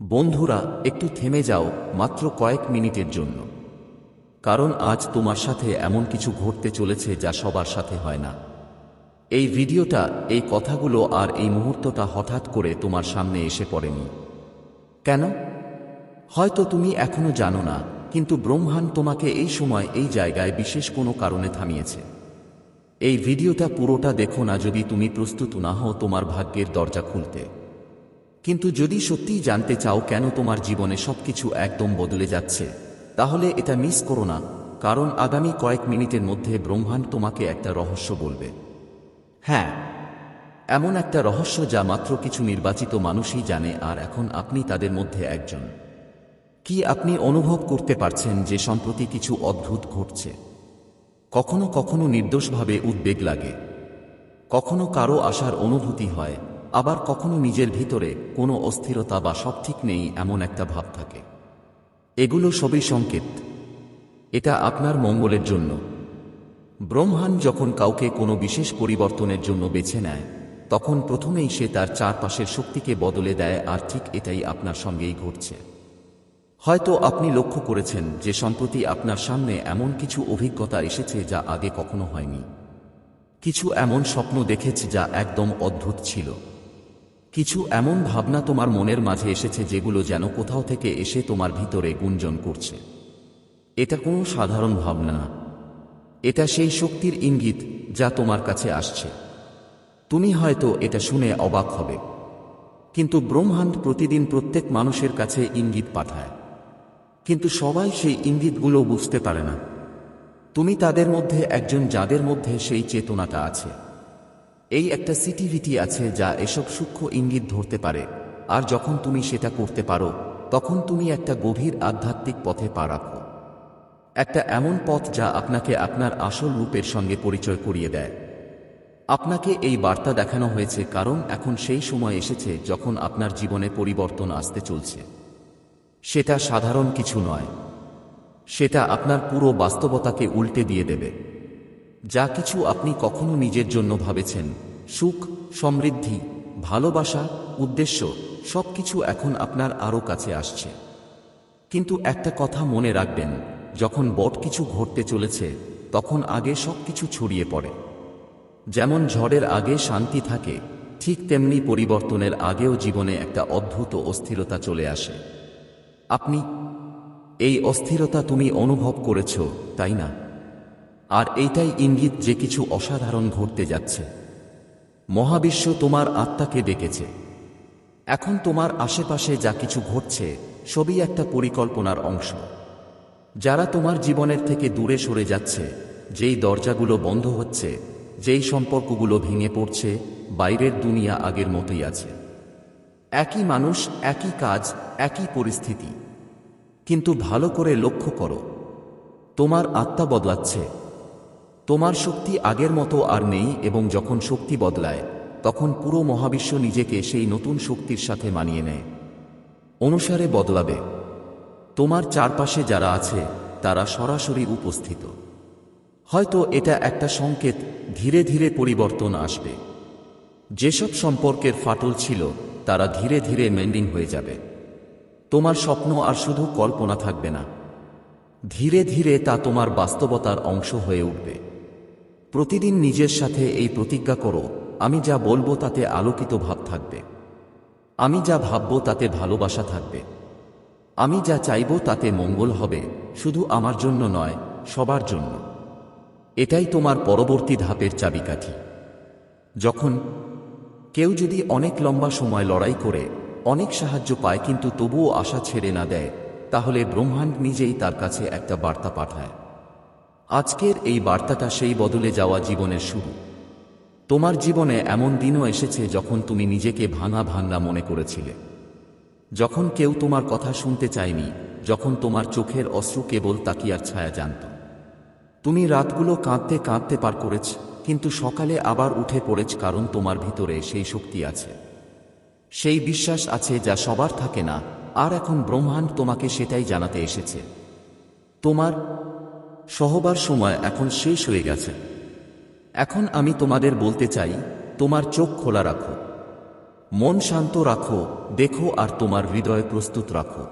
বন্ধুরা, একটু থেমে যাও, মাত্র কয়েক মিনিটের জন্য। কারণ আজ তোমার সাথে এমন কিছু ঘটতে চলেছে যা সবার সাথে হয় না। এই ভিডিওটা, এই কথাগুলো আর এই মুহূর্তটা হঠাৎ করে তোমার সামনে এসে পড়েনি। কেন? হয়তো তুমি এখনও জানো না, কিন্তু ব্রহ্মাণ্ড তোমাকে এই সময় এই জায়গায় বিশেষ কোনো কারণে থামিয়েছে। এই ভিডিওটা পুরোটা দেখো না যদি তুমি প্রস্তুত না হও তোমার ভাগ্যের দরজা খুলতে। কিন্তু যদি সত্যিই জানতে চাও কেন তোমার জীবনে সবকিছু একদম বদলে যাচ্ছে, তাহলে এটা মিস করো না, কারণ আগামী কয়েক মিনিটের মধ্যে ব্রহ্মাণ্ড তোমাকে একটা রহস্য বলবে। হ্যাঁ এমন একটা রহস্য যা মাত্র কিছু নির্বাচিত মানুষই জানে আর এখন আপনি তাদের মধ্যে একজন। কি আপনি অনুভব করতে পারছেন যে সম্প্রতি কিছু অদ্ভুত ঘটছে? কখনো কখনো নির্দোষভাবে উদ্বেগ লাগে। কখনো কারও আসার অনুভূতি হয় আবার কখনো নিজের ভিতরে কোনো অস্থিরতা বা সব ঠিক নেই এমন একটা ভাব থাকে। এগুলো সবই সংকেত। এটা আপনার মঙ্গলের জন্য। ব্রহ্মাণ্ড যখন কাউকে কোনো বিশেষ পরিবর্তনের জন্য বেছে নেয়, তখন প্রথমেই সে তার চারপাশের শক্তিকে বদলে দেয় আর ঠিক এটাই আপনার সঙ্গেই ঘটছে। হয়তো আপনি লক্ষ্য করেছেন যে সম্প্রতি আপনার সামনে এমন কিছু অভিজ্ঞতা এসেছে যা আগে কখনো হয়নি। কিছু এমন স্বপ্ন দেখেছে যা একদম অদ্ভুত ছিল। কিছু এমন ভাবনা তোমার মনের মাঝে এসেছে যেগুলো যেন কোথাও থেকে এসে তোমার ভিতরে গুঞ্জন করছে। এটা কোনো সাধারণ ভাবনা। না এটা সেই শক্তির ইঙ্গিত যা তোমার কাছে আসছে। তুমি হয়তো এটা শুনে অবাক হবে। কিন্তু ব্রহ্মাণ্ড প্রতিদিন প্রত্যেক মানুষের কাছে ইঙ্গিত পাঠায়। কিন্তু সবাই সেই ইঙ্গিতগুলো বুঝতে পারে না। তুমি তাদের মধ্যে একজন যাদের মধ্যে সেই চেতনাটা আছে। এই একটা সিটিভিটি আছে যা এসব সূক্ষ্ম ইঙ্গিত ধরতে পারে। আর যখন তুমি সেটা করতে পারো, তখন তুমি একটা গভীর আধ্যাত্মিক পথে পা রাখো। একটা এমন পথ যা আপনাকে আপনার আসল রূপের সঙ্গে পরিচয় করিয়ে দেয়। আপনাকে এই বার্তা দেখানো হয়েছে কারণ এখন সেই সময় এসেছে যখন আপনার জীবনে পরিবর্তন আসতে চলছে। সেটা সাধারণ কিছু নয়। সেটা আপনার পুরো বাস্তবতাকে উল্টে দিয়ে দেবে। যা কিছু আপনি কখনো নিজের জন্য ভাবেছেন। সুখ, সমৃদ্ধি, ভালোবাসা, উদ্দেশ্য, সবকিছু এখন আপনার আরও কাছে আসছে। কিন্তু একটা কথা মনে রাখবেন, যখন বট কিছু ঘটতে চলেছে, তখন আগে সবকিছু ছড়িয়ে পড়ে। যেমন ঝড়ের আগে শান্তি থাকে, ঠিক তেমনি পরিবর্তনের আগেও জীবনে একটা অদ্ভুত অস্থিরতা চলে আসে। আপনি, এই অস্থিরতা তুমি অনুভব করেছ, তাই না? আর এইটাই ইঙ্গিত যে কিছু অসাধারণ ঘটতে যাচ্ছে। মহাবিশ্ব তোমার আত্মাকে ডেকেছে। এখন তোমার আশেপাশে যা কিছু ঘটছে, সবই একটা পরিকল্পনার অংশ। যারা তোমার জীবনের থেকে দূরে সরে যাচ্ছে, যেই দরজাগুলো বন্ধ হচ্ছে, যেই সম্পর্কগুলো ভেঙে পড়ছে, বাইরের দুনিয়া আগের মতোই আছে। একই মানুষ, একই কাজ, একই পরিস্থিতি। কিন্তু ভালো করে লক্ষ্য করো, তোমার আত্মা বদলাচ্ছে। তোমার শক্তি আগের মতো আর নেই এবং যখন শক্তি বদলায়, তখন পুরো মহাবিশ্ব নিজেকে সেই নতুন শক্তির সাথে মানিয়ে নেয়। অনুসারে বদলাবে। তোমার চারপাশে যারা আছে, তারা সরাসরি উপস্থিত। হয়তো এটা একটা সংকেত, ধীরে ধীরে পরিবর্তন আসবে। যেসব সম্পর্কের ফাটল ছিল, তারা ধীরে ধীরে মেন্ডিং হয়ে যাবে। তোমার স্বপ্ন আর শুধু কল্পনা থাকবে না। ধীরে ধীরে তা তোমার বাস্তবতার অংশ হয়ে উঠবে। প্রতিদিন নিজের সাথে এই প্রতিজ্ঞা করো, আমি যা বলব তাতে আলোকিত ভাব থাকবে। আমি যা ভাবব তাতে ভালোবাসা থাকবে। আমি যা চাইব তাতে মঙ্গল হবে, শুধু আমার জন্য নয়, সবার জন্য। এটাই তোমার পরবর্তী ধাপের চাবিকাঠি। যখন কেউ যদি অনেক লম্বা সময় লড়াই করে, অনেক সাহায্য পায় কিন্তু তবুও আশা ছেড়ে না দেয়, তাহলে ব্রহ্মাণ্ড নিজেই তার কাছে একটা বার্তা পাঠায়। আজকের এই বার্তাটা সেই বদলে যাওয়া জীবনের শুরু। তোমার জীবনে এমন দিনও এসেছে যখন তুমি নিজেকে ভাঙা ভাঙা মনে করেছিলে। যখন কেউ তোমার কথা শুনতে চায়নি, যখন তোমার চোখের অশ্রু কেবল তাকিয়ার ছায়া জানত। তুমি রাতগুলো কাঁদতে কাঁদতে পার করেছ, কিন্তু সকালে আবার উঠে পড়েছ কারণ তোমার ভিতরে সেই শক্তি আছে। সেই বিশ্বাস আছে যা সবার থাকে না, আর এখন ব্রহ্মাণ্ড তোমাকে সেটাই জানাতে এসেছে। তোমার সহবার সময় এখন শেষ হয়ে গেছে। এখন আমি তোমাদের বলতে চাই, তোমার চোখ খোলা রাখো। মন শান্ত রাখো, দেখো আর তোমার হৃদয় প্রস্তুত রাখো।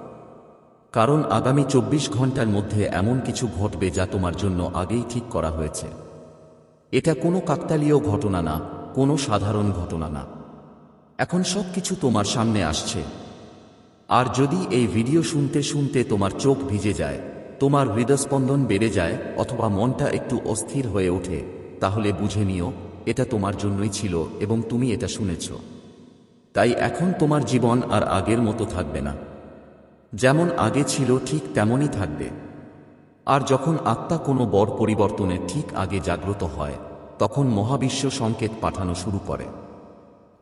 কারণ আগামী চব্বিশ ঘণ্টার মধ্যে এমন কিছু ঘটবে যা তোমার জন্য আগেই ঠিক করা হয়েছে। এটা কোনো কাকতালীয় ঘটনা না, কোনো সাধারণ ঘটনা না। এখন সব কিছু তোমার সামনে আসছে। আর যদি এই ভিডিও শুনতে শুনতে তোমার চোখ ভিজে যায় তোমার হৃদস্পন্দন বেড়ে যায় অথবা মনটা একটু অস্থির হয়ে ওঠে, তাহলে বুঝে নিও, এটা তোমার জন্যই ছিল এবং তুমি এটা শুনেছ। তাই এখন তোমার জীবন আর আগের মতো থাকবে না। যেমন আগে ছিল, ঠিক তেমনই থাকবে। আর যখন আত্মা কোনো বড় পরিবর্তনের ঠিক আগে জাগ্রত হয়, তখন মহাবিশ্ব সংকেত পাঠানো শুরু করে।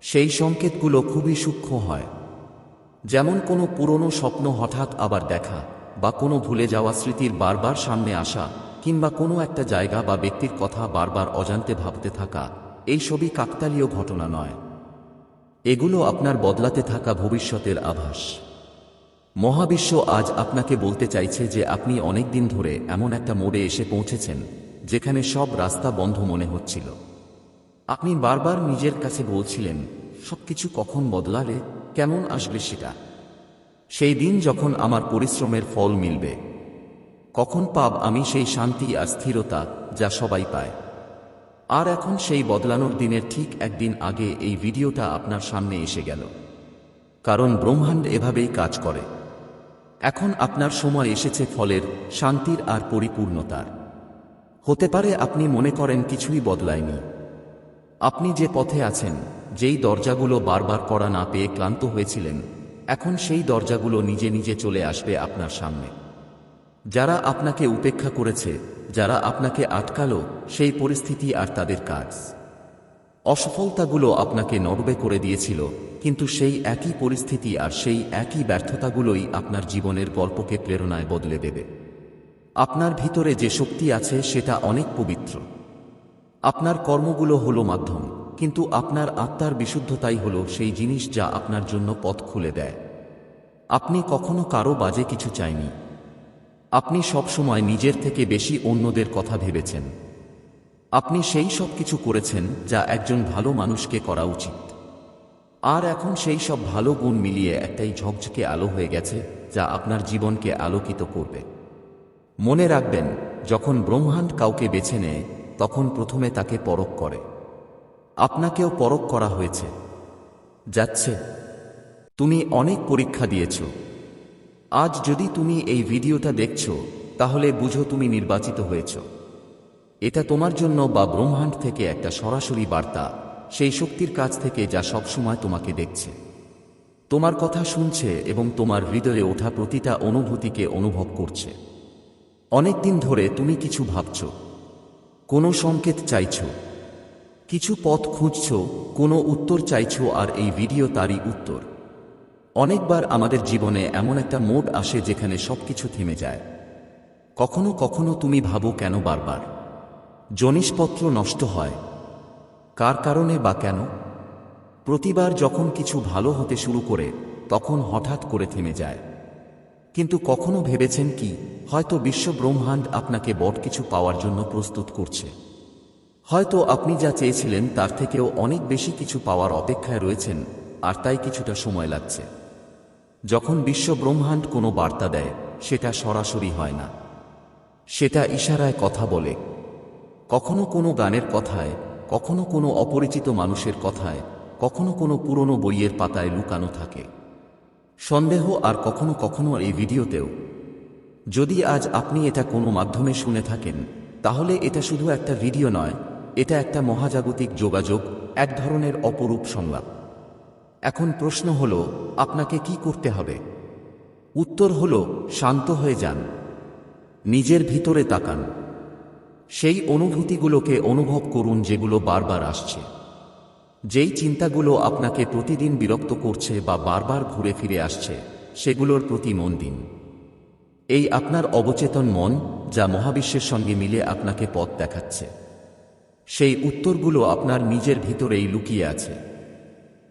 সেই সংকেতগুলো খুবই সূক্ষ্ম হয়। যেমন কোনো পুরনো স্বপ্ন হঠাৎ আবার দেখা বা কোনো ভুলে যাওয়া স্মৃতির বারবার সামনে আসা, কিংবা কোনো একটা জায়গা বা ব্যক্তির কথা বারবার অজান্তে ভাবতে থাকা, এই সবই কাকতালীয় ঘটনা নয়। এগুলো আপনার বদলাতে থাকা ভবিষ্যতের আভাস। মহাবিশ্ব আজ আপনাকে বলতে চাইছে যে আপনি অনেক দিন ধরে এমন একটা মোড়ে এসে পৌঁছেছেন, যেখানে সব রাস্তা বন্ধ মনে হচ্ছিল। আপনি বারবার নিজের কাছে বলছিলেন, সবকিছু কখন বদলালে? কেমন আসবে সেটা? সেই দিন যখন আমার পরিশ্রমের ফল মিলবে, কখন পাব আমি সেই শান্তি আর স্থিরতা যা সবাই পায়। আর এখন সেই বদলানোর দিনের ঠিক একদিন আগে এই ভিডিওটা আপনার সামনে এসে গেল। কারণ ব্রহ্মাণ্ড এভাবেই কাজ করে। এখন আপনার সময় এসেছে ফলের শান্তির আর পরিপূর্ণতার। হতে পারে আপনি মনে করেন কিছুই বদলায়নি। আপনি যে পথে আছেন, যেই দরজাগুলো বারবার করা না পেয়ে ক্লান্ত হয়েছিলেন এখন সেই দরজাগুলো নিজে নিজে চলে আসবে আপনার সামনে। যারা আপনাকে উপেক্ষা করেছে, যারা আপনাকে আটকালো, সেই পরিস্থিতি আর তাদের কাজ। অসফলতাগুলো আপনাকে নড়বে করে দিয়েছিল, কিন্তু সেই একই পরিস্থিতি আর সেই একই ব্যর্থতাগুলোই আপনার জীবনের গল্পকে প্রেরণায় বদলে দেবে। আপনার ভিতরে যে শক্তি আছে, সেটা অনেক পবিত্র। আপনার কর্মগুলো হলো মাধ্যম। কিন্তু আপনার আত্মার বিশুদ্ধতাই হল সেই জিনিস যা আপনার জন্য পথ খুলে দেয়। আপনি কখনো কারও বাজে কিছু চাইনি। আপনি সবসময় নিজের থেকে বেশি অন্যদের কথা ভেবেছেন। আপনি সেই সব কিছু করেছেন যা একজন ভালো মানুষকে করা উচিত। আর এখন সেই সব ভালো গুণ মিলিয়ে একটাই ঝকঝকে আলো হয়ে গেছে যা আপনার জীবনকে আলোকিত করবে। মনে রাখবেন, যখন ব্রহ্মাণ্ড কাউকে বেছে নেয়, তখন প্রথমে তাকে পরক করে। আপনাকেও পরক করা হয়েছে। যাচ্ছে। তুমি অনেক পরীক্ষা দিয়েছ। আজ যদি তুমি এই ভিডিওটা দেখছ, তাহলে বুঝো তুমি নির্বাচিত হয়েছ। এটা তোমার জন্য বা ব্রহ্মাণ্ড থেকে একটা সরাসরি বার্তা, সেই শক্তির কাছ থেকে যা সবসময় তোমাকে দেখছে। তোমার কথা শুনছে এবং তোমার হৃদয়ে ওঠা প্রতিটা অনুভূতিকে অনুভব করছে। অনেক দিন ধরে তুমি কিছু ভাবছ। কোনো সংকেত চাইছ। কিছু পথ খুঁজছ, কোনো উত্তর চাইছ আর এই ভিডিও তারই উত্তর। অনেকবার আমাদের জীবনে এমন একটা মোড আসে যেখানে সবকিছু থেমে যায়। কখনো কখনো তুমি ভাবো কেন বারবার? জনিসপত্র নষ্ট হয়। কার কারণে বা কেন? প্রতিবার যখন কিছু ভালো হতে শুরু করে, তখন হঠাৎ করে থেমে যায়। কিন্তু কখনো ভেবেছেন কি, হয়তো বিশ্ব ব্রহ্মাণ্ড আপনাকে বট কিছু পাওয়ার জন্য প্রস্তুত করছে। হয়তো আপনি যা চেয়েছিলেন তার থেকেও অনেক বেশি কিছু পাওয়ার অপেক্ষায় রয়েছেন, আর তাই কিছুটা সময় লাগছে। যখন বিশ্ব ব্রহ্মাণ্ড কোনো বার্তা দেয়, সেটা সরাসরি হয় না। সেটা ইশারায় কথা বলে। কখনো কোনো গানের কথায়, কখনো কোনো অপরিচিত মানুষের কথায়, কখনো কোনো পুরনো বইয়ের পাতায় লুকানো থাকে। সন্দেহ আর কখনো কখনো এই ভিডিওতেও। যদি আজ আপনি এটা কোনো মাধ্যমে শুনে থাকেন, তাহলে এটা শুধু একটা ভিডিও নয় এটা একটা মহাজাগতিক যোগাযোগ, এক ধরনের অপরূপ সংলাপ। এখন প্রশ্ন হল, আপনাকে কি করতে হবে? উত্তর হল, শান্ত হয়ে যান। নিজের ভিতরে তাকান। সেই অনুভূতিগুলোকে অনুভব করুন যেগুলো বারবার আসছে। যেই চিন্তাগুলো আপনাকে প্রতিদিন বিরক্ত করছে বা বারবার ঘুরে ফিরে আসছে, সেগুলোর প্রতি মন দিন। এই আপনার অবচেতন মন, যা মহাবিশ্বের সঙ্গে মিলে আপনাকে পথ দেখাচ্ছে। সেই উত্তরগুলো আপনার নিজের ভিতরেই লুকিয়ে আছে।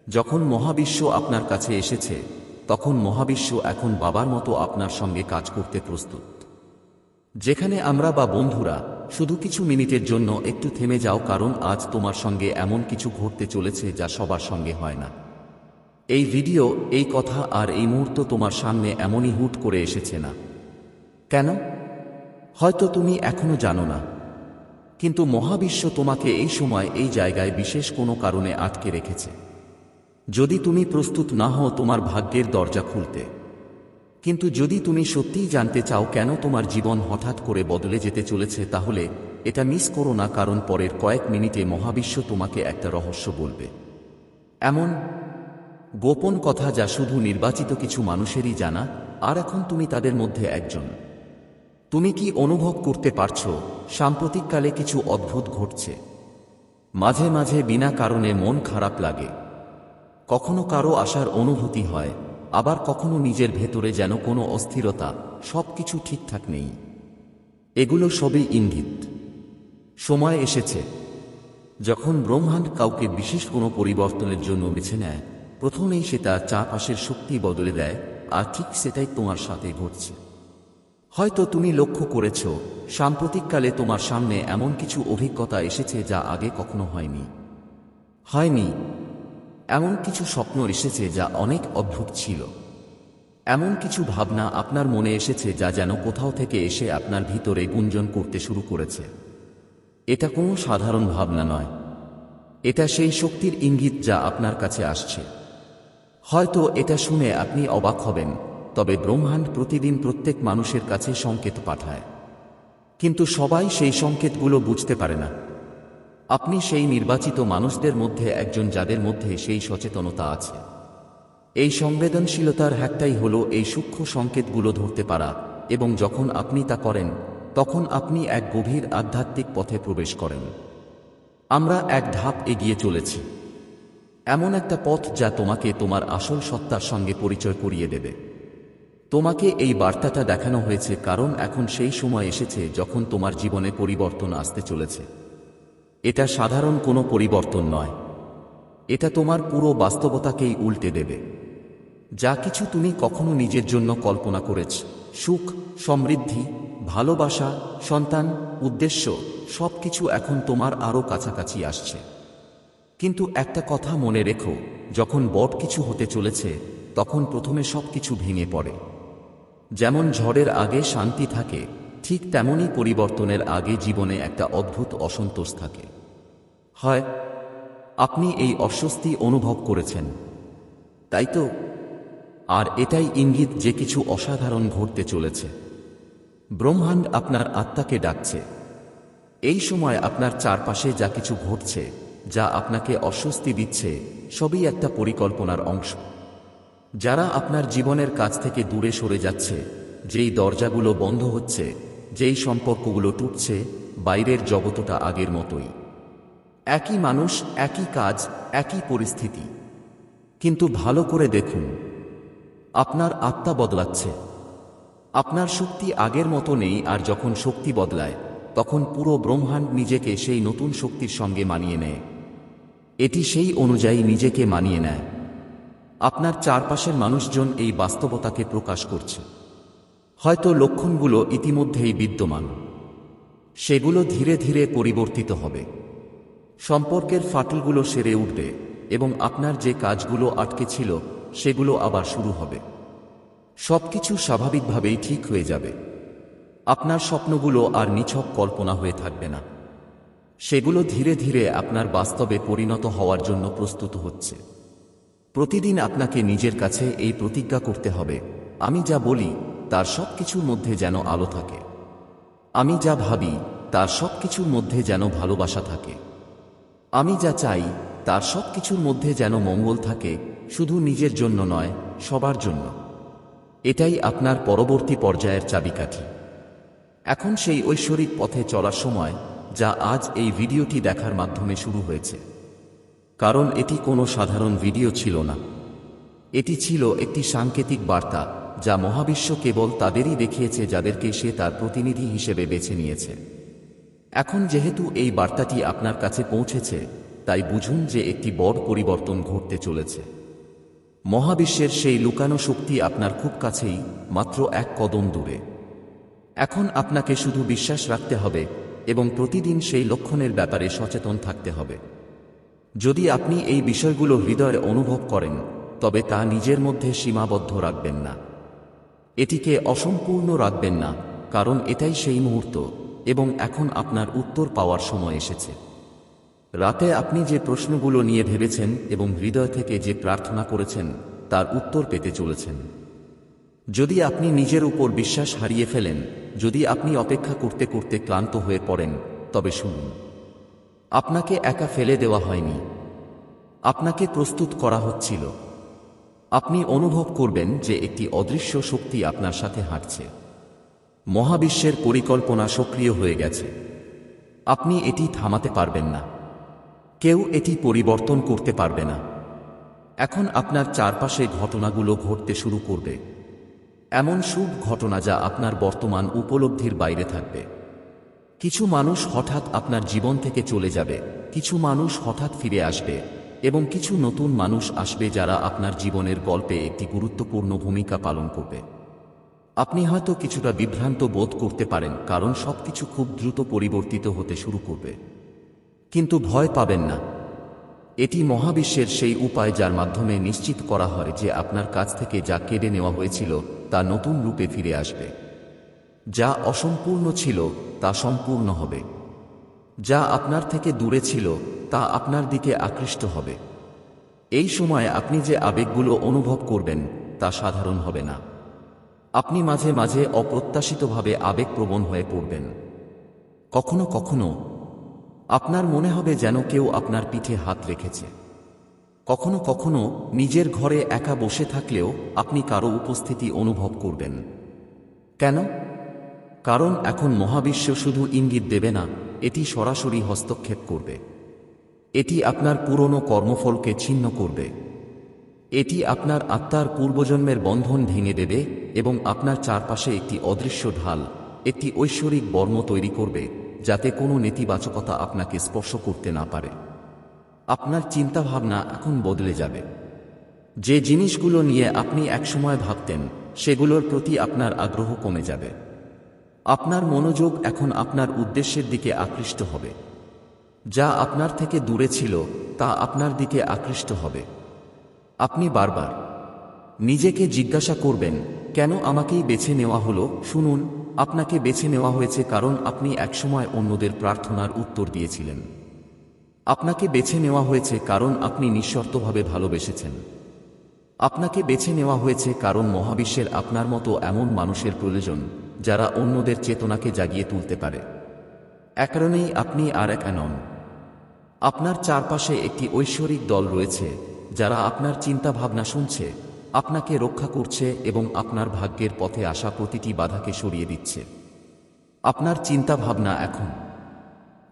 যখন মহাবিশ্ব আপনার কাছে এসেছে, তখন মহাবিশ্ব এখন বাবার মতো আপনার সঙ্গে কাজ করতে প্রস্তুত। যেখানে আমরা বা বন্ধুরা, শুধু কিছু মিনিটের জন্য একটু থেমে যাও কারণ আজ তোমার সঙ্গে এমন কিছু ঘটতে চলেছে যা সবার সঙ্গে হয় না। এই ভিডিও, এই কথা আর এই মুহূর্ত তোমার সামনে এমনই হুট করে এসেছে না। কেন? হয়তো তুমি এখনও জানো না। কিন্তু মহাবিশ্ব তোমাকে এই সময় এই জায়গায় বিশেষ কোনো কারণে আটকে রেখেছে। যদি তুমি প্রস্তুত না হও তোমার ভাগ্যের দরজা খুলতে। কিন্তু যদি তুমি সত্যিই জানতে চাও কেন তোমার জীবন হঠাৎ করে বদলে যেতে চলেছে, তাহলে এটা মিস করো না, কারণ পরের কয়েক মিনিটে মহাবিশ্ব তোমাকে একটা রহস্য বলবে। এমন গোপন কথা যা শুধু নির্বাচিত কিছু মানুষেরই জানা, আর এখন তুমি তাদের মধ্যে একজন। তুমি কি অনুভব করতে পারছ? সাম্প্রতিককালে কিছু অদ্ভুত ঘটছে। মাঝে মাঝে বিনা কারণে মন খারাপ লাগে। কখনো কারও আসার অনুভূতি হয়, আবার কখনো নিজের ভেতরে যেন কোনো অস্থিরতা, সবকিছু ঠিকঠাক নেই। এগুলো সবই ইঙ্গিত। সময় এসেছে। যখন ব্রহ্মাণ্ড কাউকে বিশেষ কোনো পরিবর্তনের জন্য বেছে নেয়, প্রথমেই সে তার চারপাশের শক্তি বদলে দেয়, আর ঠিক সেটাই তোমার সাথে ঘটছে। হয়তো তুমি লক্ষ্য করেছ, সাম্প্রতিককালে তোমার সামনে এমন কিছু অভিজ্ঞতা এসেছে যা আগে কখনো হয়নি। হয়নি, এমন কিছু স্বপ্ন এসেছে যা অনেক অদ্ভুত ছিল। এমন কিছু ভাবনা আপনার মনে এসেছে যা যেন কোথাও থেকে এসে আপনার ভিতরে গুঞ্জন করতে শুরু করেছে। এটা কোনো সাধারণ ভাবনা নয়। এটা সেই শক্তির ইঙ্গিত যা আপনার কাছে আসছে। হয়তো এটা শুনে আপনি অবাক হবেন তবে ব্রহ্মাণ্ড প্রতিদিন প্রত্যেক মানুষের কাছে সংকেত পাঠায়। কিন্তু সবাই সেই সংকেতগুলো বুঝতে পারে না। আপনি সেই নির্বাচিত মানুষদের মধ্যে একজন যাদের মধ্যে সেই সচেতনতা আছে। এই সংবেদনশীলতার হ্যাকটাই হল এই সূক্ষ্ম সংকেতগুলো ধরতে পারা এবং যখন আপনি তা করেন, তখন আপনি এক গভীর আধ্যাত্মিক পথে প্রবেশ করেন। আমরা এক ধাপ এগিয়ে চলেছি। এমন একটা পথ যা তোমাকে তোমার আসল সত্তার সঙ্গে পরিচয় করিয়ে দেবে। তোমাকে এই বার্তাটা দেখানো হয়েছে কারণ এখন সেই সময় এসেছে যখন তোমার জীবনে পরিবর্তন আসতে চলেছে। এটা সাধারণ কোনো পরিবর্তন নয়। এটা তোমার পুরো বাস্তবতাকেই উল্টে দেবে। যা কিছু তুমি কখনো নিজের জন্য কল্পনা করেছ, সুখ, সমৃদ্ধি, ভালোবাসা, সন্তান, উদ্দেশ্য সব কিছু এখন তোমার আরও কাছাকাছি আসছে। কিন্তু একটা কথা মনে রেখো, যখন বট কিছু হতে চলেছে, তখন প্রথমে সব কিছু ভেঙে পড়ে। যেমন ঝড়ের আগে শান্তি থাকে, ঠিক তেমনই পরিবর্তনের আগে জীবনে একটা অদ্ভুত অসন্তোষ থাকে। হয়, আপনি এই অস্বস্তি অনুভব করেছেন। তাই তো? আর এটাই ইঙ্গিত যে কিছু অসাধারণ ঘটতে চলেছে। ব্রহ্মাণ্ড আপনার আত্মাকে ডাকছে। এই সময় আপনার চারপাশে যা কিছু ঘটছে, যা আপনাকে অস্বস্তি দিচ্ছে, সবই একটা পরিকল্পনার অংশ। যারা আপনার জীবনের কাছ থেকে দূরে সরে যাচ্ছে, যেই দরজাগুলো বন্ধ হচ্ছে, যেই সম্পর্কগুলো টুটছে, বাইরের জগতটা আগের মতোই। একই মানুষ, একই কাজ, একই পরিস্থিতি। কিন্তু ভালো করে দেখুন, আপনার আত্মা বদলাচ্ছে। আপনার শক্তি আগের মতো নেই, আর যখন শক্তি বদলায়, তখন পুরো ব্রহ্মাণ্ড নিজেকে সেই নতুন শক্তির সঙ্গে মানিয়ে নেয়। এটি সেই অনুযায়ী নিজেকে মানিয়ে নেয়। আপনার চারপাশের মানুষজন এই বাস্তবতাকে প্রকাশ করছে। হয়তো লক্ষণগুলো ইতিমধ্যেই বিদ্যমান। সেগুলো ধীরে ধীরে পরিবর্তিত হবে। সম্পর্কের ফাটলগুলো সেরে উঠবে এবং আপনার যে কাজগুলো আটকে ছিল, সেগুলো আবার শুরু হবে। সবকিছু স্বাভাবিকভাবেই ঠিক হয়ে যাবে। আপনার স্বপ্নগুলো আর নিছক কল্পনা হয়ে থাকবে না। সেগুলো ধীরে ধীরে আপনার বাস্তবে পরিণত হওয়ার জন্য প্রস্তুত হচ্ছে। প্রতিদিন আপনাকে নিজের কাছে এই প্রতিজ্ঞা করতে হবে। আমি যা বলি, তার সব কিছুর মধ্যে যেন আলো থাকে। আমি যা ভাবি, তার সব কিছুর মধ্যে যেন ভালোবাসা থাকে। আমি যা চাই, তার সব কিছুর মধ্যে যেন মঙ্গল থাকে, শুধু নিজের জন্য নয়, সবার জন্য। এটাই আপনার পরবর্তী পর্যায়ের চাবিকাঠি। এখন সেই ঐশ্বরিক পথে চলার সময়, যা আজ এই ভিডিওটি দেখার মাধ্যমে শুরু হয়েছে। কারণ এটি কোনো সাধারণ ভিডিও ছিল না। এটি ছিল একটি সাংকেতিক বার্তা, যা মহাবিশ্ব কেবল তাদেরই দেখিয়েছে যাদেরকে সে তার প্রতিনিধি হিসেবে বেছে নিয়েছে। এখন যেহেতু এই বার্তাটি আপনার কাছে পৌঁছেছে, তাই বুঝুন যে একটি বড় পরিবর্তন ঘটতে চলেছে। মহাবিশ্বের সেই লুকানো শক্তি আপনার খুব কাছেই, মাত্র এক কদম দূরে। এখন আপনাকে শুধু বিশ্বাস রাখতে হবে এবং প্রতিদিন সেই লক্ষণের ব্যাপারে সচেতন থাকতে হবে। যদি আপনি এই বিষয়গুলো হৃদয়ে অনুভব করেন, তবে তা নিজের মধ্যে সীমাবদ্ধ রাখবেন না। এটিকে অসম্পূর্ণ রাখবেন না, কারণ এটাই সেই মুহূর্ত, এবং এখন আপনার উত্তর পাওয়ার সময় এসেছে। রাতে আপনি যে প্রশ্নগুলো নিয়ে ভেবেছেন এবং হৃদয় থেকে যে প্রার্থনা করেছেন, তার উত্তর পেতে চলেছেন। যদি আপনি নিজের উপর বিশ্বাস হারিয়ে ফেলেন, যদি আপনি অপেক্ষা করতে করতে ক্লান্ত হয়ে পড়েন, তবে শুনুন। আপনাকে একা ফেলে দেওয়া হয়নি। আপনাকে প্রস্তুত করা হচ্ছিল। আপনি অনুভব করবেন যে একটি অদৃশ্য শক্তি আপনার সাথে হাঁটছে। মহাবিশ্বের পরিকল্পনা সক্রিয় হয়ে গেছে। আপনি এটি থামাতে পারবেন না। কেউ এটি পরিবর্তন করতে পারবে না। এখন আপনার চারপাশে ঘটনাগুলো ঘটতে শুরু করবে। এমন শুভ ঘটনা যা আপনার বর্তমান উপলব্ধির বাইরে থাকবে। কিছু মানুষ হঠাৎ আপনার জীবন থেকে চলে যাবে, কিছু মানুষ হঠাৎ ফিরে আসবে, এবং কিছু নতুন মানুষ আসবে যারা আপনার জীবনের গল্পে একটি গুরুত্বপূর্ণ ভূমিকা পালন করবে। আপনি হয়তো কিছুটা বিভ্রান্ত বোধ করতে পারেন, কারণ সবকিছু খুব দ্রুত পরিবর্তিত হতে শুরু করবে। কিন্তু ভয় পাবেন না। এটি মহাবিশ্বের সেই উপায় যার মাধ্যমে নিশ্চিত করা হয় যে আপনার কাছ থেকে যা কেড়ে নেওয়া হয়েছিল, তা নতুন রূপে ফিরে আসবে। যা অসম্পূর্ণ ছিল তা সম্পূর্ণ হবে। যা আপনার থেকে দূরে ছিল, তা আপনার দিকে আকৃষ্ট হবে। এই সময় আপনি যে আবেগগুলো অনুভব করবেন, তা সাধারণ হবে না। আপনি মাঝে মাঝে অপ্রত্যাশিতভাবে আবেগপ্রবণ হয়ে পড়বেন। কখনো কখনো আপনার মনে হবে যেন কেউ আপনার পিঠে হাত রেখেছে। কখনো কখনো নিজের ঘরে একা বসে থাকলেও আপনি কারও উপস্থিতি অনুভব করবেন। কেন? কারণ এখন মহাবিশ্ব শুধু ইঙ্গিত দেবে না, এটি সরাসরি হস্তক্ষেপ করবে। এটি আপনার পুরনো কর্মফলকে ছিন্ন করবে। এটি আপনার আত্মার পূর্বজন্মের বন্ধন ভেঙে দেবে এবং আপনার চারপাশে একটি অদৃশ্য ঢাল, একটি ঐশ্বরিক বর্ম তৈরি করবে, যাতে কোনো নেতিবাচকতা আপনাকে স্পর্শ করতে না পারে। আপনার চিন্তাভাবনা এখন বদলে যাবে। যে জিনিসগুলো নিয়ে আপনি একসময় ভাবতেন, সেগুলোর প্রতি আপনার আগ্রহ কমে যাবে। আপনার মনোযোগ এখন আপনার উদ্দেশ্যের দিকে আকৃষ্ট হবে। যা আপনার থেকে দূরে ছিল, তা আপনার দিকে আকৃষ্ট হবে। আপনি বারবার নিজেকে জিজ্ঞাসা করবেন, কেন আমাকেই বেছে নেওয়া হলো? শুনুন, আপনাকে বেছে নেওয়া হয়েছে কারণ আপনি একসময় অন্যদের প্রার্থনার উত্তর দিয়েছিলেন। আপনাকে বেছে নেওয়া হয়েছে কারণ আপনি নিঃশর্তভাবে ভালোবেসেছেন। আপনাকে বেছে নেওয়া হয়েছে কারণ মহাবিশ্বের আপনার মতো এমন মানুষের প্রয়োজন। যারা অন্যদের চেতনাকে জাগিয়ে তুলতে পারে। কারণেই আপনি আর একা নন আপনার চারপাশে একটি ঐশ্বরিক দল রয়েছে, যারা আপনার চিন্তা ভাবনা শুনছে, আপনাকে রক্ষা করছে এবং আপনার ভাগ্যের পথে আসা প্রতিটি বাধাকে সরিয়ে দিচ্ছে। আপনার চিন্তা ভাবনা এখন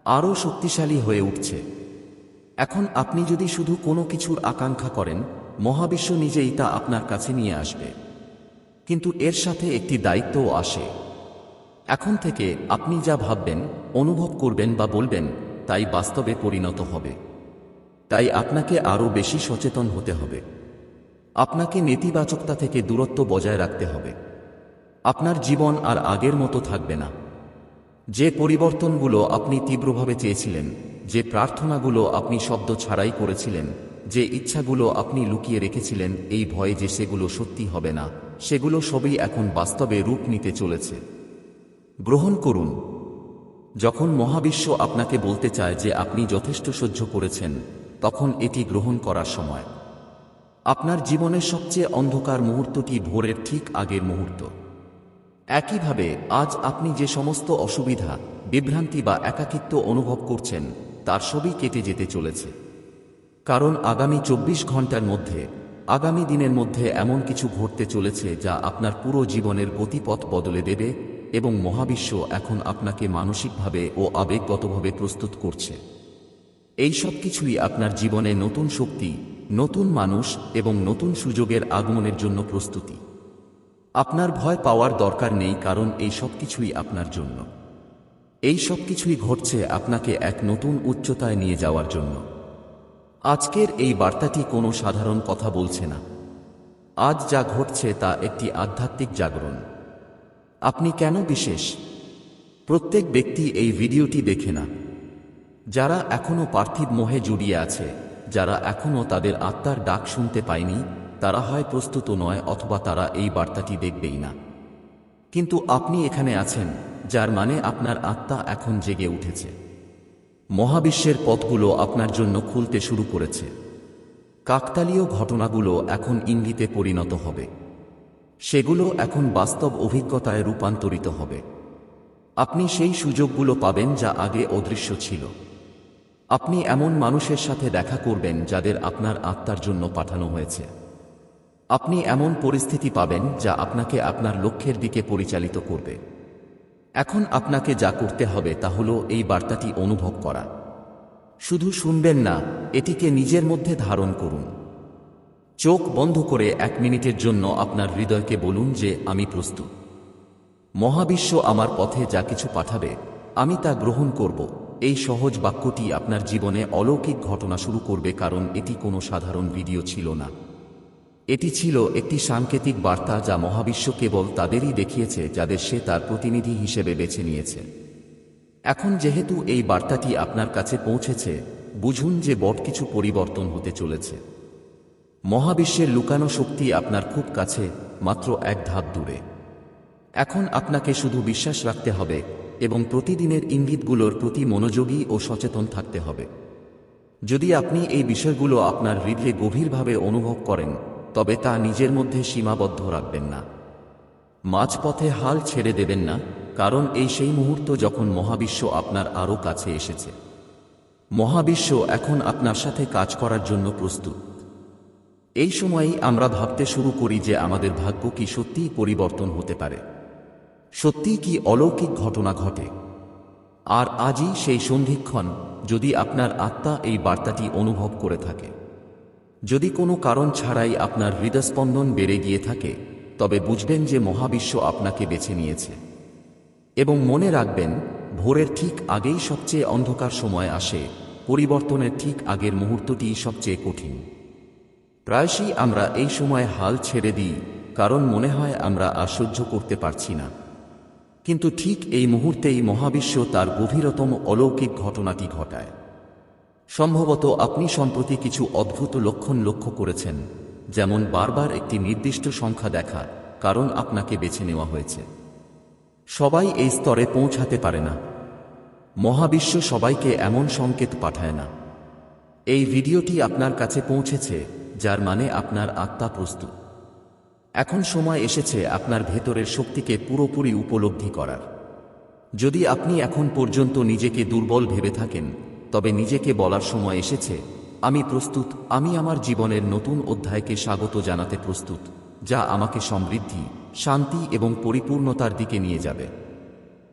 আরও শক্তিশালী হয়ে উঠছে। এখন আপনি যদি শুধু কোনো কিছুর আকাঙ্ক্ষা করেন, মহাবিশ্ব নিজেই তা আপনার কাছে নিয়ে আসবে। কিন্তু এর সাথে একটি দায়িত্বও আসে। এখন থেকে আপনি যা ভাববেন, অনুভব করবেন বা বলবেন, তাই বাস্তবে পরিণত হবে। তাই আপনাকে আরও বেশি সচেতন হতে হবে। আপনাকে নেতিবাচকতা থেকে দূরত্ব বজায় রাখতে হবে। আপনার জীবন আর আগের মতো থাকবে না। যে পরিবর্তনগুলো আপনি তীব্রভাবে চেয়েছিলেন, যে প্রার্থনাগুলো আপনি শব্দ ছাড়াই করেছিলেন, যে ইচ্ছাগুলো আপনি লুকিয়ে রেখেছিলেন, এই ভয়ে যে সেগুলো সত্যি হবে না। সেগুলো সবই এখন বাস্তবে রূপ নিতে চলেছে। গ্রহণ করুন। যখন মহাবিশ্ব আপনাকে বলতে চায় যে আপনি যথেষ্ট সহ্য করেছেন, তখন এটি গ্রহণ করার সময়। আপনার জীবনের সবচেয়ে অন্ধকার মুহূর্তটি ভোরের ঠিক আগের মুহূর্ত। একইভাবে, আজ আপনি যে সমস্ত অসুবিধা, বিভ্রান্তি বা একাকিত্ব অনুভব করছেন, তার সবই কেটে যেতে চলেছে। কারণ আগামী চব্বিশ ঘণ্টার মধ্যে আগামী দিনের মধ্যে এমন কিছু ঘটতে চলেছে যা আপনার পুরো জীবনের গতিপথ বদলে দেবে এবং মহাবিশ্ব এখন আপনাকে মানসিকভাবে ও আবেগগতভাবে প্রস্তুত করছে। এই সব কিছুই আপনার জীবনে নতুন শক্তি, নতুন মানুষ এবং নতুন সুযোগের আগমনের জন্য প্রস্তুতি। আপনার ভয় পাওয়ার দরকার নেই কারণ এই সব কিছুই আপনার জন্য। এই সব কিছুই ঘটছে আপনাকে এক নতুন উচ্চতায় নিয়ে যাওয়ার জন্য। আজকের এই বার্তাটি কোনো সাধারণ কথা বলছে না। আজ যা ঘটছে তা একটি আধ্যাত্মিক জাগরণ। আপনি কেন বিশেষ? প্রত্যেক ব্যক্তি এই ভিডিওটি দেখে না। যারা এখনও পার্থিব মোহে জুড়িয়ে আছে, যারা এখনও তাদের আত্মার ডাক শুনতে পায়নি, তারা হয় প্রস্তুত নয় অথবা তারা এই বার্তাটি দেখবেই না। কিন্তু আপনি এখানে আছেন, যার মানে আপনার আত্মা এখন জেগে উঠেছে। মহাবিশ্বের পথগুলো আপনার জন্য খুলতে শুরু করেছে। কাকতালীয় ঘটনাগুলো এখন ইঙ্গিতে পরিণত হবে। সেগুলো এখন বাস্তব অভিজ্ঞতায় রূপান্তরিত হবে। আপনি সেই সুযোগগুলো পাবেন যা আগে অদৃশ্য ছিল। আপনি এমন মানুষের সাথে দেখা করবেন যাদের আপনার আত্মার জন্য পাঠানো হয়েছে। আপনি এমন পরিস্থিতি পাবেন যা আপনাকে আপনার লক্ষ্যের দিকে পরিচালিত করবে। এখন আপনাকে যা করতে হবে তা হল এই বার্তাটি অনুভব করা। শুধু শুনবেন না, এটিকে নিজের মধ্যে ধারণ করুন। চোখ বন্ধ করে এক মিনিটের জন্য আপনার হৃদয়কে বলুন যে, আমি প্রস্তুত। মহাবিশ্ব আমার পথে যা কিছু পাঠাবে, আমি তা গ্রহণ করব। এই সহজ বাক্যটি আপনার জীবনে অলৌকিক ঘটনা শুরু করবে, কারণ এটি কোনো সাধারণ ভিডিও ছিল না। এটি ছিল একটি সাংকেতিক বার্তা যা মহাবিশ্ব কেবল তাদেরই দেখিয়েছে, যাদের সে তার প্রতিনিধি হিসেবে বেছে নিয়েছে। এখন যেহেতু এই বার্তাটি আপনার কাছে পৌঁছেছে, বুঝুন যে বট কিছু পরিবর্তন হতে চলেছে। মহাবিশ্বের লুকানো শক্তি আপনার খুব কাছে, মাত্র এক ধাপ দূরে। এখন আপনাকে শুধু বিশ্বাস রাখতে হবে এবং প্রতিদিনের ইঙ্গিতগুলোর প্রতি মনোযোগী ও সচেতন থাকতে হবে। যদি আপনি এই বিষয়গুলো আপনার হৃদয়ে গভীরভাবে অনুভব করেন তবে তা নিজের মধ্যে সীমাবদ্ধ রাখবেন না। মাঝপথে হাল ছেড়ে দেবেন না, কারণ এই সেই মুহূর্ত যখন মহাবিশ্ব আপনার আরও কাছে এসেছে। মহাবিশ্ব এখন আপনার সাথে কাজ করার জন্য প্রস্তুত। এই সময়েই আমরা ভাবতে শুরু করি যে আমাদের ভাগ্য কি সত্যিই পরিবর্তন হতে পারে। সত্যিই কি অলৌকিক ঘটনা ঘটে। আর আজই সেই সন্ধিক্ষণ যদি আপনার আত্মা এই বার্তাটি অনুভব করে থাকে। যদি কোনো কারণ ছাড়াই আপনার হৃদস্পন্দন বেড়ে গিয়ে থাকে, তবে বুঝবেন যে মহাবিশ্ব আপনাকে বেছে নিয়েছে। এবং মনে রাখবেন, ভোরের ঠিক আগেই সবচেয়ে অন্ধকার সময় আসে, পরিবর্তনের ঠিক আগের মুহূর্তটি সবচেয়ে কঠিন। প্রায়শই আমরা এই সময় হাল ছেড়ে দিই, কারণ মনে হয় আমরা সহ্য করতে পারছি না। কিন্তু ঠিক এই মুহূর্তেই মহাবিশ্ব তার গভীরতম অলৌকিক ঘটনাটি ঘটায়। সম্ভবত আপনি সম্প্রতি কিছু অদ্ভুত লক্ষণ লক্ষ্য করেছেন, যেমন বারবার একটি নির্দিষ্ট সংখ্যা দেখা, কারণ আপনাকে বেছে নেওয়া হয়েছে। সবাই এই স্তরে পৌঁছাতে পারে না। মহাবিশ্ব সবাইকে এমন সংকেত পাঠায় না। এই ভিডিওটি আপনার কাছে পৌঁছেছে, যার মানে আপনার আত্মা প্রস্তুত। এখন সময় এসেছে আপনার ভেতরের শক্তিকে পুরোপুরি উপলব্ধি করার। যদি আপনি এখন পর্যন্ত নিজেকে দুর্বল ভেবে থাকেন তবে নিজেকে বলার সময় এসেছে, আমি প্রস্তুত, আমি আমার জীবনের নতুন অধ্যায়কে স্বাগত জানাতে প্রস্তুত, যা আমাকে সমৃদ্ধি, শান্তি এবং পরিপূর্ণতার দিকে নিয়ে যাবে।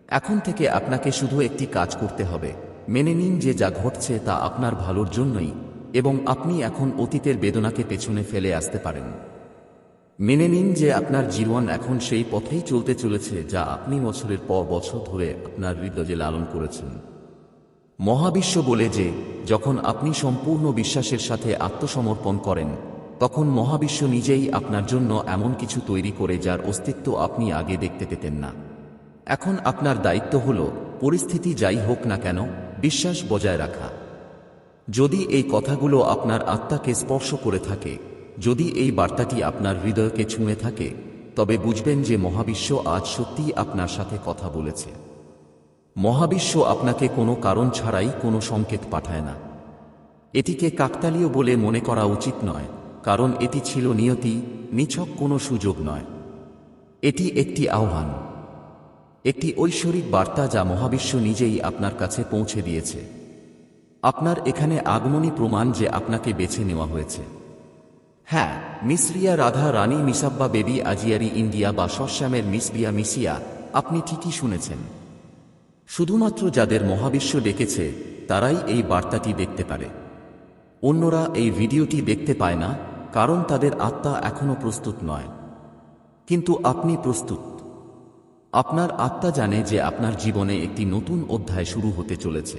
এখন থেকে আপনাকে শুধু একটি কাজ করতে হবে, মেনে নিন যে যা ঘটছে তা আপনার ভালোর জন্যই, এবং আপনি এখন অতীতের বেদনাকে পেছনে ফেলে আসতে পারেন। মেনে নিন যে আপনার জীবন এখন সেই পথেই চলতে চলেছে যা আপনি বছরের পর বছর ধরে আপনার হৃদয়ে লালন করেছেন। মহাবিশ্ব বলে যে, যখন আপনি সম্পূর্ণ বিশ্বাসের সাথে আত্মসমর্পণ করেন, তখন মহাবিশ্ব নিজেই আপনার জন্য এমন কিছু তৈরি করে যার অস্তিত্ব আপনি আগে দেখতে পেতেন না। এখন আপনার দায়িত্ব হল, পরিস্থিতি যাই হোক না কেন, বিশ্বাস বজায় রাখা। যদি এই কথাগুলো আপনার আত্মাকে স্পর্শ করে থাকে, যদি এই বার্তাটি আপনার হৃদয়কে ছুঁয়ে থাকে, তবে বুঝবেন যে মহাবিশ্ব আজ সত্যিই আপনার সাথে কথা বলেছে। মহাবিশ্ব আপনাকে কোনো কারণ ছাড়াই কোনো সংকেত পাঠায় না। এটিকে কাকতালীয় বলে মনে করা উচিত নয়, কারণ এটি ছিল নিয়তি, নিছক কোনো সুযোগ নয়। এটি একটি আহ্বান, একটি ঐশ্বরিক বার্তা যা মহাবিশ্ব নিজেই আপনার কাছে পৌঁছে দিয়েছে। আপনার এখানে আগমনী প্রমাণ যে আপনাকে বেছে নেওয়া হয়েছে। হ্যাঁ মিসরিয়া রাধা রানী মিসাব্বা বেবি আজিয়ারি ইন্ডিয়া বা সশ্যামের মিসবিয়া মিসিয়া, আপনি ঠিকই শুনেছেন। শুধুমাত্র যাদের মহাবিশ্ব ডেকেছে, তারাই এই বার্তাটি দেখতে পারে। অন্যরা এই ভিডিওটি দেখতে পায় না, কারণ তাদের আত্মা এখনও প্রস্তুত নয়। কিন্তু আপনি প্রস্তুত। আপনার আত্মা জানে যে আপনার জীবনে একটি নতুন অধ্যায় শুরু হতে চলেছে।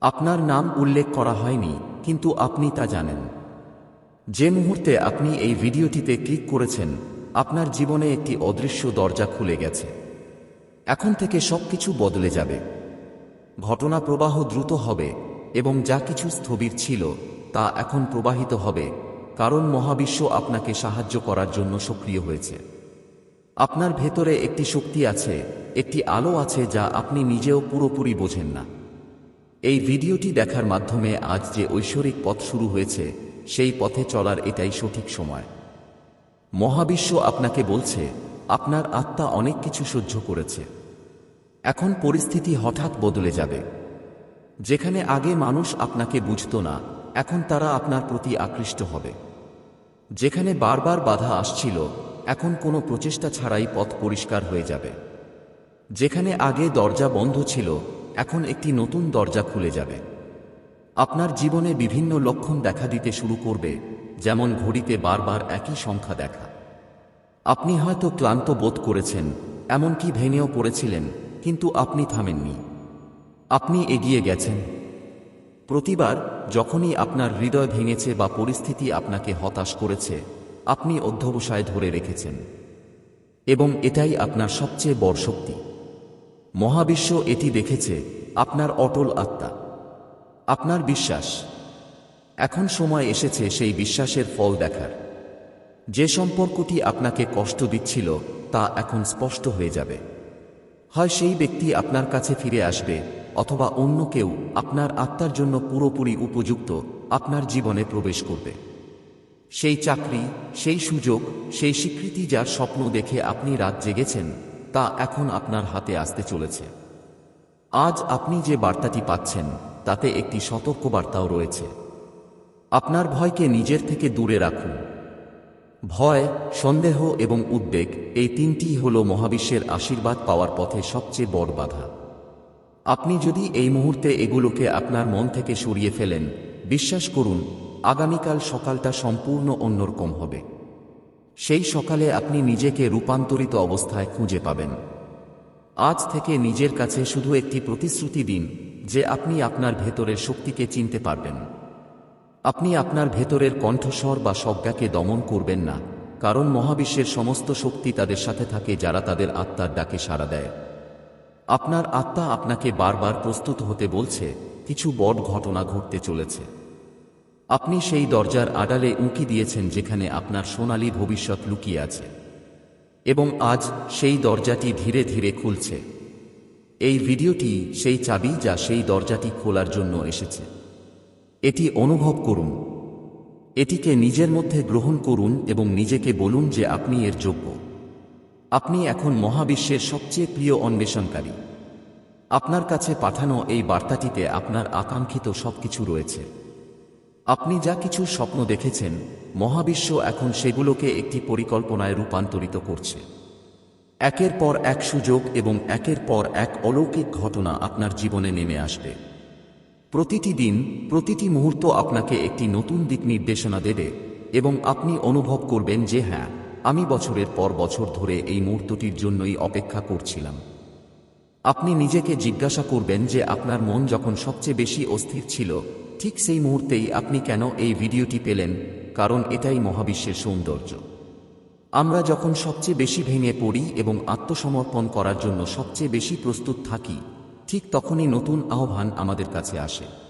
আপনার নাম উল্লেখ করা হয়নি, কিন্তু আপনি তা জানেন। যে মুহূর্তে আপনি এই ভিডিওটিতে ক্লিক করেছেন, আপনার জীবনে একটি অদৃশ্য দরজা খুলে গেছে। এখন থেকে সবকিছু বদলে যাবে। ঘটনা প্রবাহ দ্রুত হবে এবং যা কিছু স্থবির ছিল, তা এখন প্রবাহিত হবে, কারণ মহাবিশ্ব আপনাকে সাহায্য করার জন্য সক্রিয় হয়েছে। আপনার ভেতরে একটি শক্তি আছে, একটি আলো আছে যা আপনি নিজেও পুরোপুরি বোঝেন না। এই ভিডিওটি দেখার মাধ্যমে আজ যে ঐশ্বরিক পথ শুরু হয়েছে, সেই পথে চলার এটাই সঠিক সময়। মহাবিশ্ব আপনাকে বলছে আপনার আত্মা অনেক কিছু সহ্য করেছে। এখন পরিস্থিতি হঠাৎ বদলে যাবে। যেখানে আগে মানুষ আপনাকে বুঝত না, এখন তারা আপনার প্রতি আকৃষ্ট হবে। যেখানে বারবার বাধা আসছিল, এখন কোনো প্রচেষ্টা ছাড়াই পথ পরিষ্কার হয়ে যাবে। যেখানে আগে দরজা বন্ধ ছিল, এখন একটি নতুন দরজা খুলে যাবে। আপনার জীবনে বিভিন্ন লক্ষণ দেখা দিতে শুরু করবে, যেমন ঘড়িতে বারবার একই সংখ্যা দেখা। আপনি হয়তো ক্লান্ত বোধ করেছেন, এমনকি ভেঙেও পড়েছিলেন, কিন্তু আপনি থামেননি। আপনি এগিয়ে গেছেন। প্রতিবার যখনই আপনার হৃদয় ভেঙেছে বা পরিস্থিতি আপনাকে হতাশ করেছে, আপনি অধ্যবসায় ধরে রেখেছেন। এবং এটাই আপনার সবচেয়ে বড় শক্তি। মহাবিশ্ব এটি দেখেছে, আপনার অটল আত্মা। আপনার বিশ্বাস। এখন সময় এসেছে সেই বিশ্বাসের ফল দেখার। যে সম্পর্কটি আপনাকে কষ্ট দিচ্ছিল, তা এখন স্পষ্ট হয়ে যাবে। হয় সেই ব্যক্তি আপনার কাছে ফিরে আসবে, অথবা অন্য কেউ আপনার আত্মার জন্য পুরোপুরি উপযুক্ত আপনার জীবনে প্রবেশ করবে। সেই চাকরি, সেই সুযোগ, সেই স্বীকৃতি যার স্বপ্ন দেখে আপনি রাত জেগেছেন, তা এখন আপনার হাতে আসতে চলেছে। আজ আপনি যে বার্তাটি পাচ্ছেন, তাতে একটি সতর্কবার্তাও রয়েছে। আপনার ভয়কে নিজের থেকে দূরে রাখুন। ভয়, সন্দেহ এবং উদ্বেগ এই তিনটি হল মহাবিশ্বের আশীর্বাদ পাওয়ার পথে সবচেয়ে বড় বাধা। আপনি যদি এই মুহূর্তে এগুলোকে আপনার মন থেকে সরিয়ে ফেলেন, বিশ্বাস করুন, আগামীকাল সকালটা সম্পূর্ণ অন্যরকম হবে। সেই সকালে আপনি নিজেকে রূপান্তরিত অবস্থায় খুঁজে পাবেন। আজ থেকে নিজের কাছে শুধু একটি প্রতিশ্রুতি দিন, যে আপনি আপনার ভেতরের শক্তিকে চিনতে পারবেন। আপনি আপনার ভেতরের কণ্ঠস্বর বা সজ্ঞাকে দমন করবেন না, কারণ মহাবিশ্বের সমস্ত শক্তি তাদের সাথে থাকে যারা তাদের আত্মার ডাকে সাড়া দেয়। আপনার আত্মা আপনাকে বারবার প্রস্তুত হতে বলছে, কিছু বড় ঘটনা ঘটতে চলেছে। আপনি সেই দরজার আড়ালে উঁকি দিয়েছেন যেখানে আপনার সোনালী ভবিষ্যৎ লুকিয়ে আছে। এবং আজ সেই দরজাটি ধীরে ধীরে খুলছে। এই ভিডিওটি সেই চাবি যা সেই দরজাটি খোলার জন্য এসেছে। এটি অনুভব করুন। এটিকে নিজের মধ্যে গ্রহণ করুন এবং নিজেকে বলুন যে আপনি এর যোগ্য। আপনি এখন মহাবিশ্বের সবচেয়ে প্রিয় অন্বেষণকারী। আপনার কাছে পাঠানো এই বার্তাটিতে আপনার আকাঙ্ক্ষিত সবকিছু রয়েছে। আপনি যা কিছু স্বপ্ন দেখেছেন, মহাবিশ্ব এখন সেগুলোকে একটি পরিকল্পনায় রূপান্তরিত করছে। একের পর এক সুযোগ এবং একের পর এক অলৌকিক ঘটনা আপনার জীবনে নেমে আসবে। প্রতিটি দিন, প্রতিটি মুহূর্ত আপনাকে একটি নতুন দিক নির্দেশনা দেবে এবং আপনি অনুভব করবেন যে হ্যাঁ আমি বছরের পর বছর ধরে এই মুহূর্তটির জন্যই অপেক্ষা করছিলাম। আপনি নিজেকে জিজ্ঞাসা করবেন যে আপনার মন যখন সবচেয়ে বেশি অস্থির ছিল, ঠিক সেই মুহূর্তেই আপনি কেন এই ভিডিওটি পেলেন, কারণ এটাই মহাবিশ্বের সৌন্দর্য। আমরা যখন সবচেয়ে বেশি ভেঙে পড়ি এবং আত্মসমর্পণ করার জন্য সবচেয়ে বেশি প্রস্তুত থাকি ঠিক তখনই নতুন আহ্বান আমাদের কাছে আসে।